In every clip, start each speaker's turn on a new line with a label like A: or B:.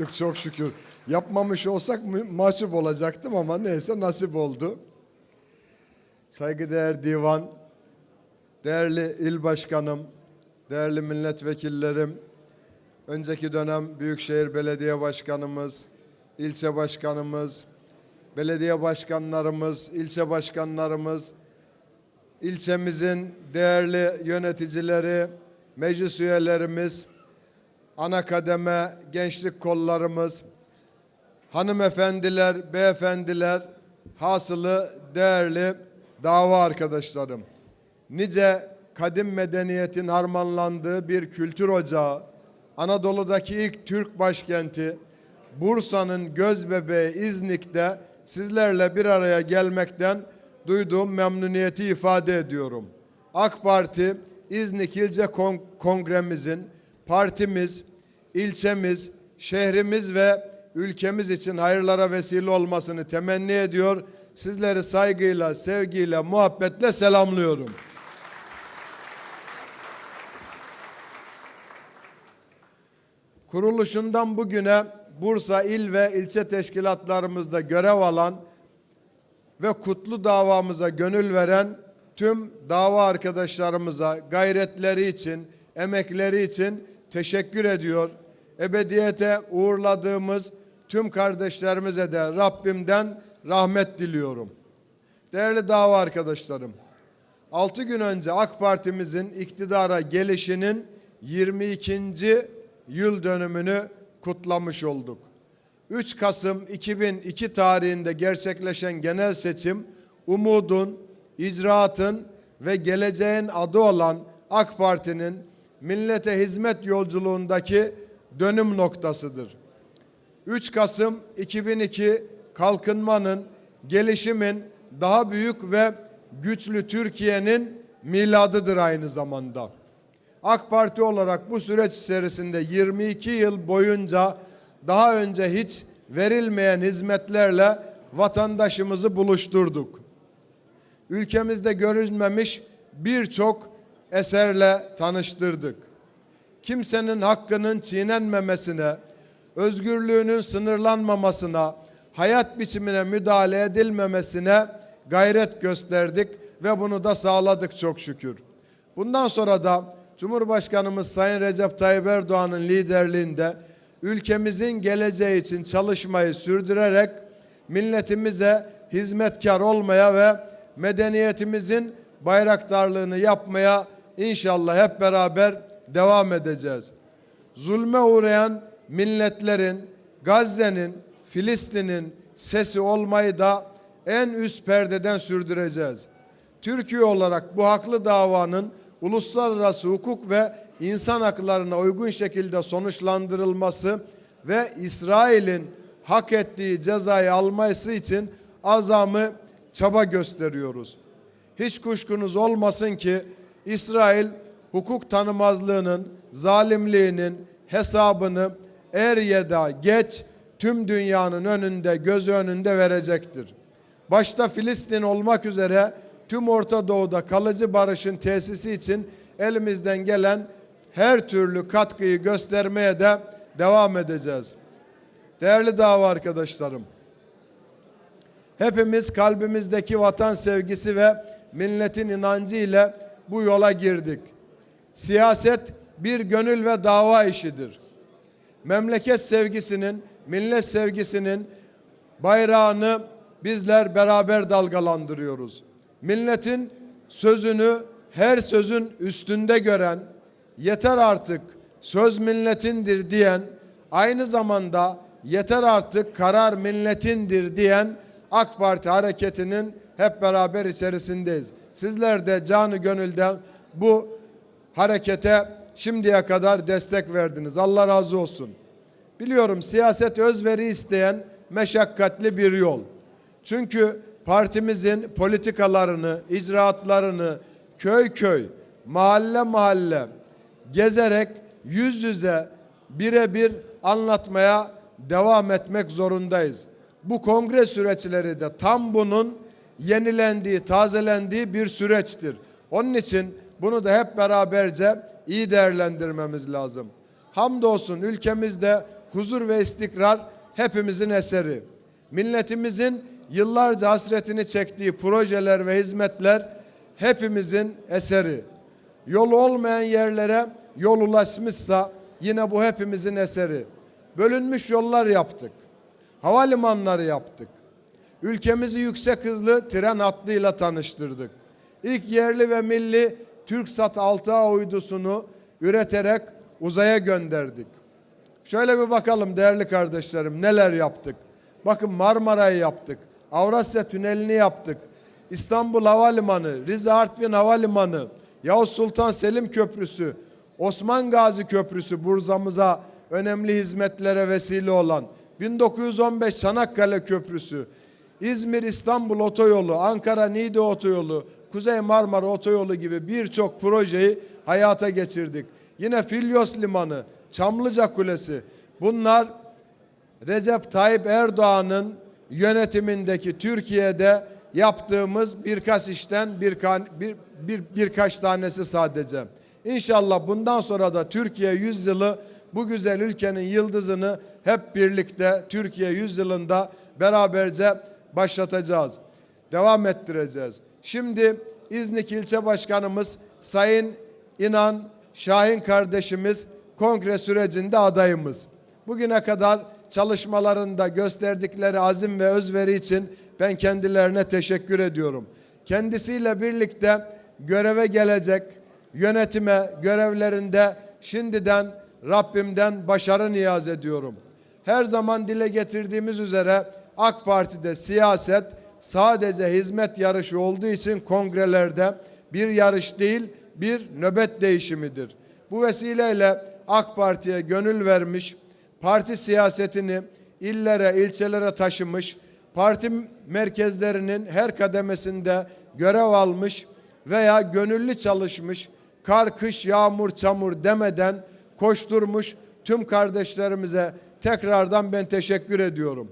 A: ettik çok şükür. Yapmamış olsak mahcup olacaktım ama neyse nasip oldu. Saygıdeğer divan, değerli il başkanım, değerli milletvekillerim, önceki dönem Büyükşehir Belediye Başkanımız, ilçe başkanımız, belediye başkanlarımız, ilçe başkanlarımız, ilçemizin değerli yöneticileri, meclis üyelerimiz, ana kademe gençlik kollarımız, hanımefendiler, beyefendiler, hasılı değerli dava arkadaşlarım. Nice kadim medeniyetin harmanlandığı bir kültür ocağı, Anadolu'daki ilk Türk başkenti, Bursa'nın göz bebeği İznik'te sizlerle bir araya gelmekten duyduğum memnuniyeti ifade ediyorum. AK Parti İznik İlçe Kon- Kongremizin partimiz, ilçemiz, şehrimiz ve ülkemiz için hayırlara vesile olmasını temenni ediyor. Sizleri saygıyla, sevgiyle, muhabbetle selamlıyorum. Kuruluşundan bugüne Bursa il ve ilçe teşkilatlarımızda görev alan ve kutlu davamıza gönül veren tüm dava arkadaşlarımıza gayretleri için, emekleri için teşekkür ediyor. Ebediyete uğurladığımız tüm kardeşlerimize de Rabbimden rahmet diliyorum. Değerli dava arkadaşlarım, 6 gün önce AK Parti'mizin iktidara gelişinin 22. yıl dönümünü kutlamış olduk. 3 Kasım 2002 tarihinde gerçekleşen genel seçim umudun, icraatın ve geleceğin adı olan AK Parti'nin millete hizmet yolculuğundaki dönüm noktasıdır. 3 Kasım 2002 kalkınmanın, gelişimin daha büyük ve güçlü Türkiye'nin miladıdır aynı zamanda. AK Parti olarak bu süreç içerisinde 22 yıl boyunca daha önce hiç verilmeyen hizmetlerle vatandaşımızı buluşturduk. Ülkemizde görülmemiş birçok eserle tanıştırdık. Kimsenin hakkının çiğnenmemesine, özgürlüğünün sınırlanmamasına, hayat biçimine müdahale edilmemesine gayret gösterdik ve bunu da sağladık çok şükür. Bundan sonra da Cumhurbaşkanımız Sayın Recep Tayyip Erdoğan'ın liderliğinde ülkemizin geleceği için çalışmayı sürdürerek milletimize hizmetkar olmaya ve medeniyetimizin bayraktarlığını yapmaya inşallah hep beraber devam edeceğiz. Zulme uğrayan milletlerin, Gazze'nin, Filistin'in sesi olmayı da en üst perdeden sürdüreceğiz. Türkiye olarak bu haklı davanın uluslararası hukuk ve insan haklarına uygun şekilde sonuçlandırılması ve İsrail'in hak ettiği cezayı alması için azamı çaba gösteriyoruz. Hiç kuşkunuz olmasın ki İsrail hukuk tanımazlığının, zalimliğinin hesabını er ya da geç tüm dünyanın önünde, göz önünde verecektir. Başta Filistin olmak üzere tüm Orta Doğu'da kalıcı barışın tesisi için elimizden gelen her türlü katkıyı göstermeye de devam edeceğiz. Değerli dava arkadaşlarım, hepimiz kalbimizdeki vatan sevgisi ve milletin inancı ile bu yola girdik. Siyaset bir gönül ve dava işidir. Memleket sevgisinin, millet sevgisinin bayrağını bizler beraber dalgalandırıyoruz. Milletin sözünü her sözün üstünde gören, yeter artık söz milletindir diyen, aynı zamanda yeter artık karar milletindir diyen AK Parti hareketinin hep beraber içerisindeyiz. Sizler de canı gönülden bu harekete şimdiye kadar destek verdiniz. Allah razı olsun. Biliyorum siyaset özveri isteyen meşakkatli bir yol. Çünkü partimizin politikalarını, icraatlarını köy köy, mahalle mahalle gezerek yüz yüze birebir anlatmaya devam etmek zorundayız. Bu kongre süreçleri de tam bunun yenilendiği, tazelendiği bir süreçtir. Onun için bunu da hep beraberce iyi değerlendirmemiz lazım. Hamdolsun ülkemizde huzur ve istikrar hepimizin eseri. Milletimizin yıllarca hasretini çektiği projeler ve hizmetler hepimizin eseri. Yolu olmayan yerlere yol ulaşmışsa yine bu hepimizin eseri. Bölünmüş yollar yaptık. Havalimanları yaptık. Ülkemizi yüksek hızlı tren hattıyla tanıştırdık. İlk yerli ve milli TürkSat 6A uydusunu üreterek uzaya gönderdik. Şöyle bir bakalım değerli kardeşlerim neler yaptık. Bakın Marmara'yı yaptık. Avrasya Tüneli'ni yaptık. İstanbul Havalimanı, Rize Artvin Havalimanı, Yavuz Sultan Selim Köprüsü, Osman Gazi Köprüsü Burza'mıza önemli hizmetlere vesile olan 1915 Çanakkale Köprüsü, İzmir İstanbul Otoyolu, Ankara Niğde Otoyolu, Kuzey Marmara Otoyolu gibi birçok projeyi hayata geçirdik. Yine Filyos Limanı, Çamlıca Kulesi bunlar Recep Tayyip Erdoğan'ın yönetimindeki Türkiye'de yaptığımız birkaç işten bir, bir, bir, birkaç tanesi sadece. İnşallah bundan sonra da Türkiye yüzyılı bu güzel ülkenin yıldızını hep birlikte Türkiye yüzyılında beraberce başlatacağız. Devam ettireceğiz. Şimdi İznik ilçe başkanımız Sayın İnan Şahin kardeşimiz kongre sürecinde adayımız. Bugüne kadar çalışmalarında gösterdikleri azim ve özveri için ben kendilerine teşekkür ediyorum. Kendisiyle birlikte göreve gelecek yönetime, görevlerinde şimdiden Rabbimden başarı niyaz ediyorum. Her zaman dile getirdiğimiz üzere AK Parti'de siyaset sadece hizmet yarışı olduğu için kongrelerde bir yarış değil bir nöbet değişimidir. Bu vesileyle AK Parti'ye gönül vermiş, parti siyasetini illere, ilçelere taşımış, parti merkezlerinin her kademesinde görev almış veya gönüllü çalışmış, kar, kış, yağmur, çamur demeden koşturmuş tüm kardeşlerimize tekrardan ben teşekkür ediyorum.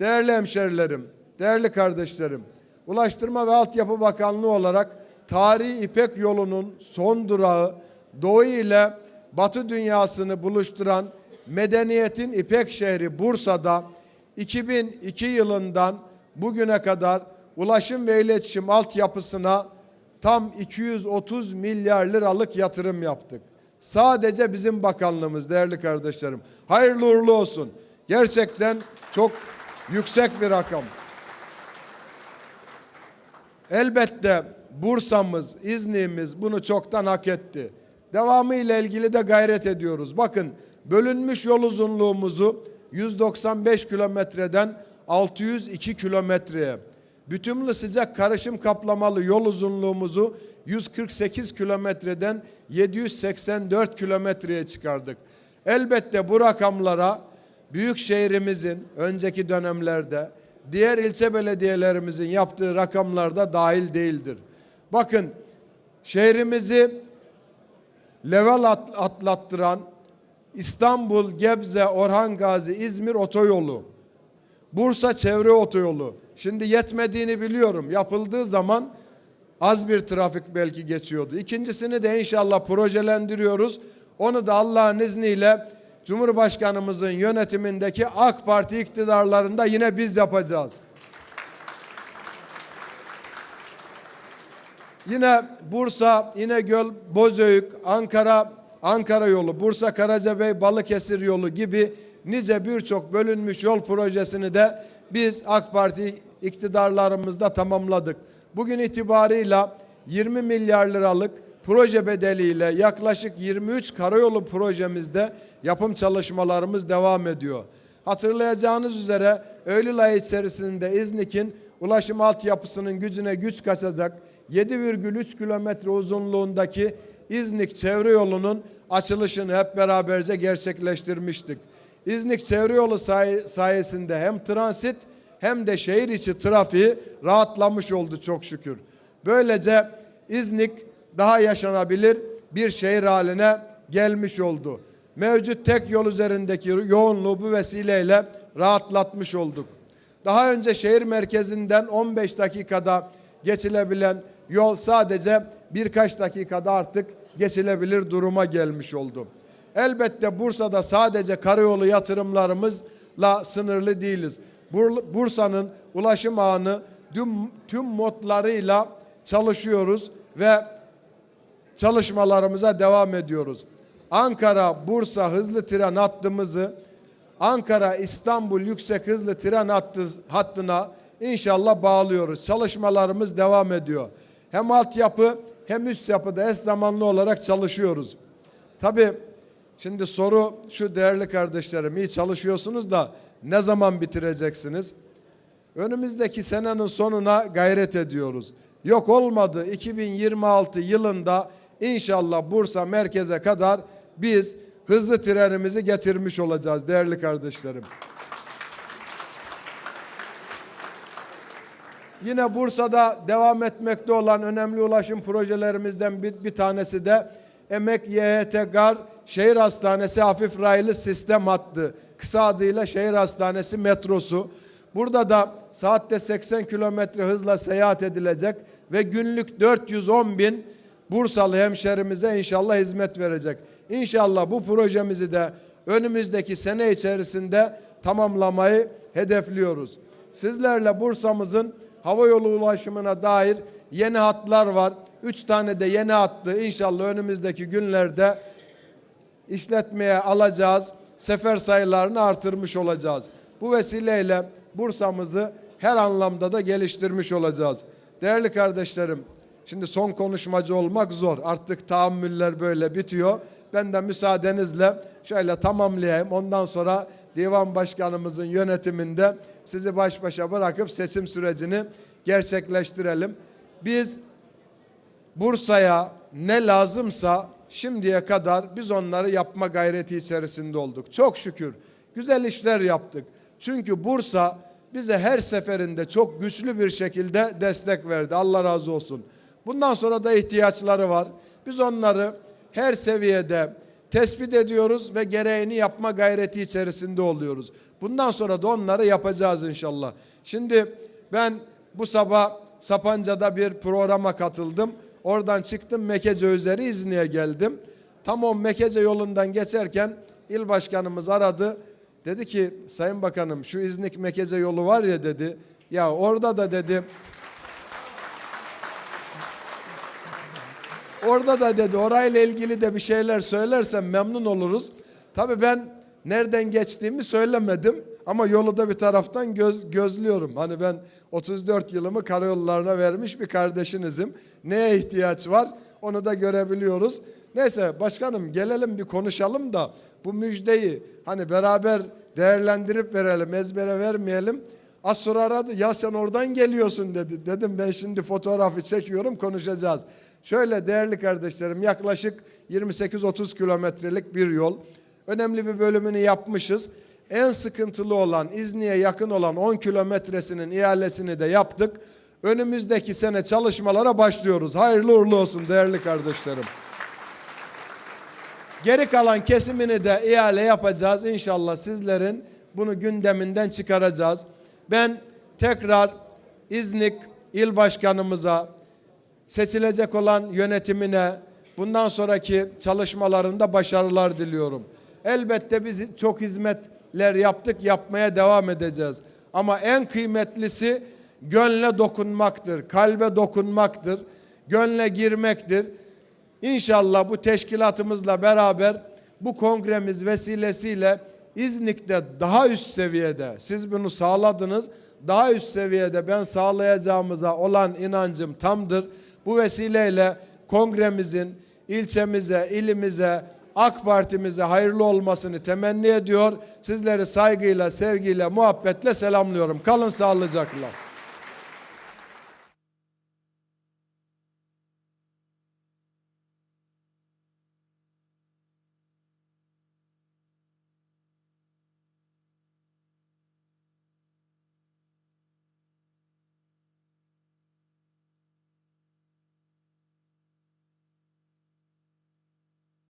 A: Değerli hemşerilerim, değerli kardeşlerim, Ulaştırma ve Altyapı Bakanlığı olarak Tarihi İpek Yolu'nun son durağı Doğu ile Batı dünyasını buluşturan medeniyetin İpek şehri Bursa'da 2002 yılından bugüne kadar ulaşım ve iletişim altyapısına tam 230 milyar liralık yatırım yaptık. Sadece bizim bakanlığımız değerli kardeşlerim. Hayırlı uğurlu olsun. Gerçekten çok yüksek bir rakam. Elbette Bursa'mız, İznik'imiz bunu çoktan hak etti. Devamı ile ilgili de gayret ediyoruz. Bakın bölünmüş yol uzunluğumuzu 195 kilometreden 602 kilometreye, bütünlü sıcak karışım kaplamalı yol uzunluğumuzu 148 kilometreden 784 kilometreye çıkardık. Elbette bu rakamlara büyük şehrimizin önceki dönemlerde diğer ilçe belediyelerimizin yaptığı rakamlarda dahil değildir. Bakın şehrimizi level atlattıran İstanbul, Gebze, Orhan Gazi, İzmir otoyolu, Bursa çevre otoyolu. Şimdi yetmediğini biliyorum. Yapıldığı zaman az bir trafik belki geçiyordu. İkincisini de inşallah projelendiriyoruz. Onu da Allah'ın izniyle Cumhurbaşkanımızın yönetimindeki AK Parti iktidarlarında yine biz yapacağız. Yine Bursa, İnegöl, Bozüyük, Ankara, Ankara yolu, Bursa, Karacabey, Balıkesir yolu gibi nice birçok bölünmüş yol projesini de biz AK Parti iktidarlarımızda tamamladık. Bugün itibarıyla 20 milyar liralık proje bedeliyle yaklaşık 23 karayolu projemizde yapım çalışmalarımız devam ediyor. Hatırlayacağınız üzere Eylül ayı içerisinde İznik'in ulaşım altyapısının gücüne güç katacak 7,3 kilometre uzunluğundaki İznik çevre yolunun açılışını hep beraberce gerçekleştirmiştik. İznik çevre yolu say sayesinde hem transit hem de şehir içi trafiği rahatlamış oldu çok şükür. Böylece İznik daha yaşanabilir bir şehir haline gelmiş oldu. Mevcut tek yol üzerindeki yoğunluğu bu vesileyle rahatlatmış olduk. Daha önce şehir merkezinden 15 dakikada geçilebilen yol sadece birkaç dakikada artık geçilebilir duruma gelmiş oldu. Elbette Bursa'da sadece karayolu yatırımlarımızla sınırlı değiliz. Bur- Bursa'nın ulaşım ağını tüm, tüm modlarıyla çalışıyoruz ve çalışmalarımıza devam ediyoruz. Ankara Bursa hızlı tren hattımızı Ankara İstanbul yüksek hızlı tren hattı, hattına inşallah bağlıyoruz. Çalışmalarımız devam ediyor. Hem altyapı hem üst yapıda eş zamanlı olarak çalışıyoruz. Tabii şimdi soru şu değerli kardeşlerim iyi çalışıyorsunuz da ne zaman bitireceksiniz? Önümüzdeki senenin sonuna gayret ediyoruz. Yok olmadı 2026 yılında inşallah Bursa merkeze kadar biz hızlı trenimizi getirmiş olacağız değerli kardeşlerim. Yine Bursa'da devam etmekte olan önemli ulaşım projelerimizden bir, bir tanesi de Emek YHT Gar Şehir Hastanesi Hafif Raylı Sistem Hattı. Kısa adıyla Şehir Hastanesi metrosu. Burada da saatte 80 kilometre hızla seyahat edilecek ve günlük 410 bin Bursalı hemşerimize inşallah hizmet verecek. İnşallah bu projemizi de önümüzdeki sene içerisinde tamamlamayı hedefliyoruz. Sizlerle Bursa'mızın hava yolu ulaşımına dair yeni hatlar var. Üç tane de yeni hattı inşallah önümüzdeki günlerde işletmeye alacağız. Sefer sayılarını artırmış olacağız. Bu vesileyle Bursa'mızı her anlamda da geliştirmiş olacağız. Değerli kardeşlerim, şimdi son konuşmacı olmak zor. Artık tahammüller böyle bitiyor. Ben de müsaadenizle şöyle tamamlayayım. Ondan sonra divan başkanımızın yönetiminde sizi baş başa bırakıp seçim sürecini gerçekleştirelim. Biz Bursa'ya ne lazımsa şimdiye kadar biz onları yapma gayreti içerisinde olduk. Çok şükür güzel işler yaptık. Çünkü Bursa bize her seferinde çok güçlü bir şekilde destek verdi. Allah razı olsun. Bundan sonra da ihtiyaçları var. Biz onları her seviyede tespit ediyoruz ve gereğini yapma gayreti içerisinde oluyoruz. Bundan sonra da onları yapacağız inşallah. Şimdi ben bu sabah Sapanca'da bir programa katıldım. Oradan çıktım Mekece üzeri İzni'ye geldim. Tam o Mekece yolundan geçerken il başkanımız aradı. Dedi ki Sayın Bakanım şu İznik Mekece yolu var ya dedi. Ya orada da dedi Orada da dedi orayla ilgili de bir şeyler söylersen memnun oluruz. Tabii ben nereden geçtiğimi söylemedim ama yolu da bir taraftan göz, gözlüyorum. Hani ben 34 yılımı karayollarına vermiş bir kardeşinizim. Neye ihtiyaç var onu da görebiliyoruz. Neyse başkanım gelelim bir konuşalım da bu müjdeyi hani beraber değerlendirip verelim ezbere vermeyelim. Az sonra aradı ya sen oradan geliyorsun dedi. Dedim ben şimdi fotoğrafı çekiyorum konuşacağız. Şöyle değerli kardeşlerim yaklaşık 28-30 kilometrelik bir yol. Önemli bir bölümünü yapmışız. En sıkıntılı olan İzni'ye yakın olan 10 kilometresinin ihalesini de yaptık. Önümüzdeki sene çalışmalara başlıyoruz. Hayırlı uğurlu olsun değerli kardeşlerim. Geri kalan kesimini de ihale yapacağız. İnşallah sizlerin bunu gündeminden çıkaracağız. Ben tekrar İznik il başkanımıza, seçilecek olan yönetimine bundan sonraki çalışmalarında başarılar diliyorum. Elbette biz çok hizmetler yaptık, yapmaya devam edeceğiz. Ama en kıymetlisi gönle dokunmaktır, kalbe dokunmaktır, gönle girmektir. İnşallah bu teşkilatımızla beraber bu kongremiz vesilesiyle İznik'te daha üst seviyede siz bunu sağladınız. Daha üst seviyede ben sağlayacağımıza olan inancım tamdır. Bu vesileyle kongremizin ilçemize, ilimize, AK Parti'mize hayırlı olmasını temenni ediyor. Sizleri saygıyla, sevgiyle, muhabbetle selamlıyorum. Kalın sağlıcakla.